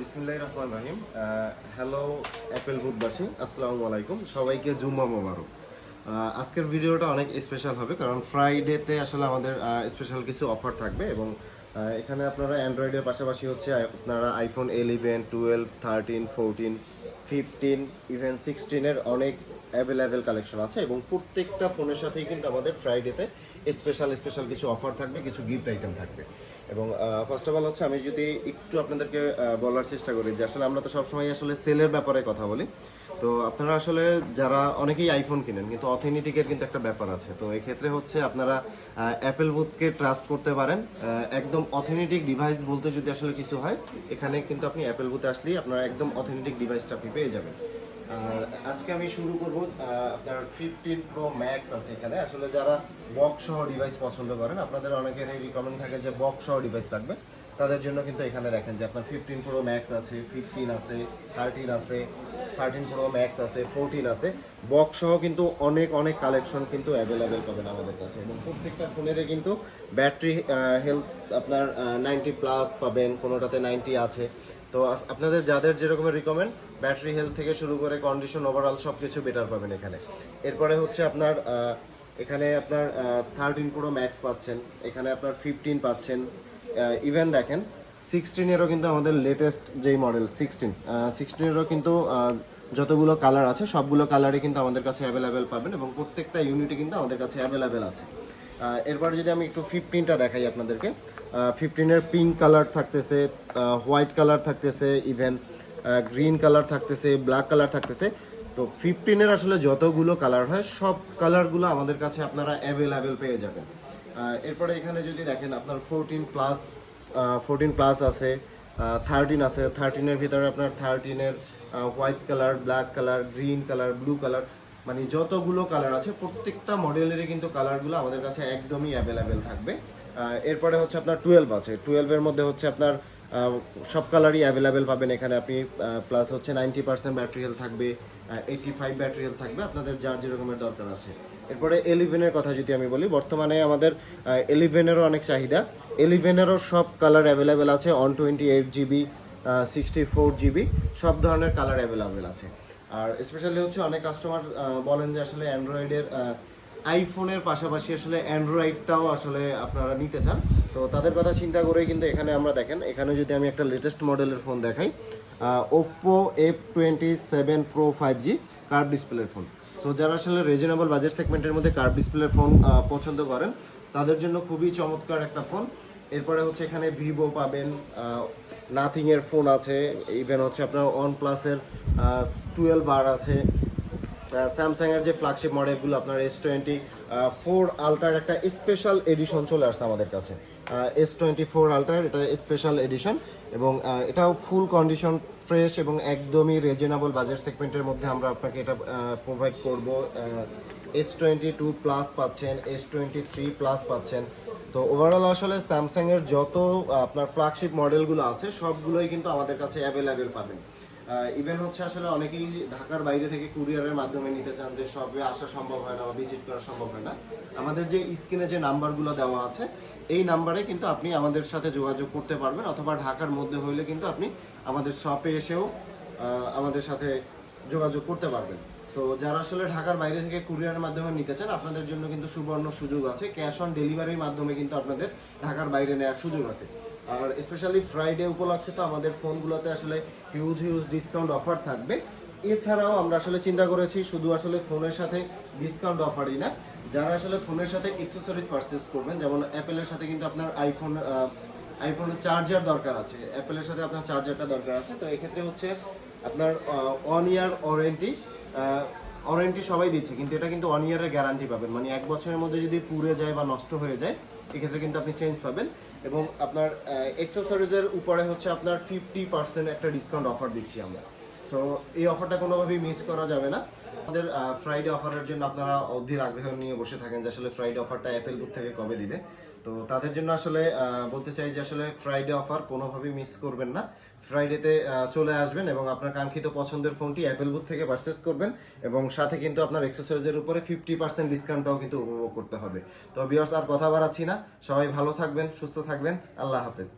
বিসমিল্লাহ রহমান রাহিম। হ্যালো অ্যাপেল বুথবাসী আসসালামু আলাইকুম। সবাইকে জুম্মা মোবারক। আজকের ভিডিওটা অনেক স্পেশাল হবে, কারণ ফ্রাইডেতে আসলে আমাদের স্পেশাল কিছু অফার থাকবে এবং এখানে আপনারা অ্যান্ড্রয়েডের পাশাপাশি হচ্ছে আপনারা iPhone eleven twelve thirteen fourteen fifteen even সিক্সটিনের অনেক অ্যাভেলেবেল কালেকশন আছে এবং প্রত্যেকটা ফোনের সাথেই কিন্তু আমাদের ফ্রাইডেতে স্পেশাল স্পেশাল কিছু অফার থাকবে, কিছু গিফট আইটেম থাকবে। এবং ফার্স্ট অফ অল হচ্ছে আমি যদি একটু আপনাদেরকে বলার চেষ্টা করি যে আসলে আমরা তো সবসময় আসলে সেলের ব্যাপারে কথা বলি। তো আপনারা আসলে যারা অনেকেই আইফোন কিনেন, কিন্তু অথেন্টিকের কিন্তু একটা ব্যাপার আছে। তো এক্ষেত্রে হচ্ছে আপনারা অ্যাপেল বুথকে ট্রাস্ট করতে পারেন। একদম অথেন্টিক ডিভাইস বলতে যদি আসলে কিছু হয়, এখানে কিন্তু আপনি অ্যাপেল বুথে আসলেই আপনারা একদম অথেন্টিক ডিভাইসটা আপনি পেয়ে যাবেন। আর আজকে আমি শুরু করব আপনার ফিফটিন প্রো ম্যাক্স আছে এখানে। আসলে যারা বক্স সহ ডিভাইস পছন্দ করেন, আপনাদের অনেকের রিকমেন্ড থাকে যে বক্স সহ ডিভাইস থাকবে। তাদের জন্য কিন্তু এখানে দেখেন যে আপনার ফিফটিন প্রো ম্যাক্স আছে ফিফটিন আছে থার্টিন আছে থার্টিন প্রো ম্যাক্স আছে ফোরটিন আছে। বক্স সহ কিন্তু অনেক অনেক কালেকশন কিন্তু অ্যাভেলেবেল পাবেন আমাদের কাছে। এবং প্রত্যেকটা ফোনেরই কিন্তু ব্যাটারি হেলথ আপনার নাইনটি প্লাস পাবেন, কোনোটাতে নাইনটি আছে। তো আপনাদের যাদের যেরকমের রিকমেন্ড ব্যাটারি হেলথ থেকে শুরু করে কন্ডিশন ওভারঅল সব কিছু বেটার পাবেন এখানে। এরপরে হচ্ছে আপনার এখানে আপনার থার্টিন প্রো ম্যাক্স পাচ্ছেন, এখানে আপনার ফিফটিন পাচ্ছেন। ইভেন দেখেন সিক্সটিনেরও কিন্তু আমাদের লেটেস্ট যেই মডেল সিক্সটিন সিক্সটিনেরও কিন্তু যতগুলো কালার আছে, সবগুলো কালারই কিন্তু আমাদের কাছে অ্যাভেলেবেল পাবেন এবং প্রত্যেকটা ইউনিটই কিন্তু আমাদের কাছে অ্যাভেলেবেল আছে। এরপরে যদি আমি একটু ফিফটিনটা দেখাই আপনাদেরকে ফিফটিনের পিঙ্ক কালার থাকতেছে হোয়াইট কালার থাকতেছে ইভেন গ্রিন কালার থাকতেছে ব্ল্যাক কালার থাকতেছে। তো ফিফটিনের আসলে যতগুলো কালার হয়, সব কালারগুলো আমাদের কাছে আপনারা অ্যাভেলেবেল পেয়ে যাবেন। এরপরে এখানে যদি দেখেন আপনার ফোরটিন প্লাস ফোরটিন প্লাস আছে থার্টিন আছে থার্টিনের ভিতরে আপনার থার্টিনের white colour black colour green colour blue colour মানে যতগুলো কালার আছে, প্রত্যেকটা মডেলেরই কিন্তু কালারগুলো আমাদের কাছে একদমই অ্যাভেলেবেল থাকবে। এরপরে হচ্ছে আপনার টুয়েলভ আছে টুয়েলভের মধ্যে হচ্ছে আপনার সব কালারই অ্যাভেলেবেল পাবেন। এখানে আপনি প্লাস হচ্ছে নাইনটি পার্সেন্ট ব্যাটারি থাকবে। এইটি ফাইভ ব্যাটারি হেলথ থাকবে, আপনাদের যার যেরকমের দরকার আছে। এরপরে এলিভেনের কথা যদি আমি বলি, বর্তমানে আমাদের এলিভেনেরও অনেক চাহিদা। এলিভেনেরও সব কালার অ্যাভেলেবেল আছে one twenty eight GB sixty four GB সব ধরনের কালার অ্যাভেলেবেল আছে। আর স্পেশালি হচ্ছে অনেক কাস্টমার বলেন যে আসলে অ্যান্ড্রয়েডের আইফোনের পাশাপাশি আসলে অ্যান্ড্রয়েডটাও আসলে আপনারা নিতে চান। তো তাদের কথা চিন্তা করেই কিন্তু এখানে আমরা দেখেন, এখানে যদি আমি একটা লেটেস্ট মডেলের ফোন দেখাই Oppo F twenty seven pro five G curve ডিসপ্লের ফোন সো যারা আসলে রিজনেবল বাজেট সেগমেন্টের মধ্যে কার্ভ ডিসপ্লের ফোন পছন্দ করেন, তাদের জন্য খুবই চমৎকার একটা ফোন এরপরে হচ্ছে এখানে ভিভো পাবেন নাথিংয়ের ফোন আছে ইভেন হচ্ছে আপনার ওয়ান প্লাসের টুয়েলভ আর আছে। স্যামসাং এর যে ফ্ল্যাগশিপ মডেলগুলো আপনার এস টোয়েন্টি ফোর আলট্রার একটা স্পেশাল এডিশন চলে আসছে আমাদের কাছে। এস টোয়েন্টি ফোর আলট্রার এটা স্পেশাল এডিশন এবং এটাও ফুল কন্ডিশন ফ্রেশ এবং একদমই রিজনেবল বাজেট সেগমেন্টের মধ্যে আমরা আপনাকে এটা প্রোভাইড করব। এস টোয়েন্টি টু প্লাস পাচ্ছেন এস টোয়েন্টি থ্রি প্লাস পাচ্ছেন। তো ওভারঅল আসলে স্যামসাং এর যত আপনার ফ্ল্যাগশিপ মডেলগুলো আছে, সবগুলোই কিন্তু আমাদের কাছে অ্যাভেলেবেল পাবেন। ইভেন হচ্ছে আসলে অনেকেই ঢাকার বাইরে থেকে কুরিয়ারের মাধ্যমে নিতে চান যে সবে আসা সম্ভব হয় না বা ভিজিট করা সম্ভব হয় না। আমাদের যে স্ক্রিনে যে নাম্বারগুলো দেওয়া আছে, এই নাম্বারে কিন্তু আপনি আমাদের সাথে যোগাযোগ করতে পারবেন অথবা ঢাকার মধ্যে হইলে কিন্তু আপনি আমাদের শপে এসেও আমাদের সাথে যোগাযোগ করতে পারবেন। তো যারা আসলে ঢাকার বাইরে থেকে কুরিয়ারের মাধ্যমে নিতে চান, আপনাদের জন্য কিন্তু সুবর্ণ সুযোগ আছে। ক্যাশ অন ডেলিভারির মাধ্যমে কিন্তু আপনাদের ঢাকার বাইরে নেওয়ার সুযোগ আছে। আর স্পেশালি ফ্রাইডে উপলক্ষে তো আমাদের ফোনগুলোতে আসলে হিউজ হিউজ ডিসকাউন্ট অফার থাকবে। এছাড়াও আমরা আসলে চিন্তা করেছি, শুধু আসলে ফোনের সাথে ডিসকাউন্ট অফারই না, যারা আসলে ফোনের সাথে এক্সেসরিজ পারচেস করবেন, যেমন অ্যাপেলের সাথে কিন্তু আপনার আইফোন আইফোনের চার্জার দরকার আছে। অ্যাপেলের সাথে আপনার চার্জারটা দরকার আছে, তো এক্ষেত্রে হচ্ছে আপনার ওয়ান ইয়ার ওয়ারেন্টি ওয়ারেন্টি সবাই দিচ্ছে, কিন্তু এটা কিন্তু ওয়ান ইয়ারের গ্যারান্টি পাবেন। মানে এক বছরের মধ্যে যদি পুড়ে যায় বা নষ্ট হয়ে যায়, এক্ষেত্রে কিন্তু আপনি চেঞ্জ পাবেন। এবং আপনার এক্সেসরিজের উপরে হচ্ছে আপনার ফিফটি পার্সেন্ট একটা ডিসকাউন্ট অফার দিচ্ছি আমরা। সো এই অফারটা কোনোভাবেই মিস করা যাবে না। আমাদের ফ্রাইডে অফারের জন্য আপনারা অধীর আগ্রহ নিয়ে বসে থাকেন যে আসলে ফ্রাইডে অফারটা অ্যাপেল বুথ থেকে কবে দিবে। তো তাদের জন্য আসলে বলতে চাই যে আসলে ফ্রাইডে অফার কোনোভাবেই মিস করবেন না। ফ্রাইডেতে চলে আসবেন এবং আপনার কাঙ্ক্ষিত পছন্দের ফোনটি অ্যাপেল বুথ থেকে পারচেস করবেন এবং সাথে কিন্তু আপনার এক্সেসরিজের উপরে ফিফটি পার্সেন্ট ডিসকাউন্টটাও কিন্তু উপভোগ করতে হবে। তো বিয়ার্স আর কথা বাড়াচ্ছি না। সবাই ভালো থাকবেন, সুস্থ থাকবেন। আল্লাহ হাফেজ।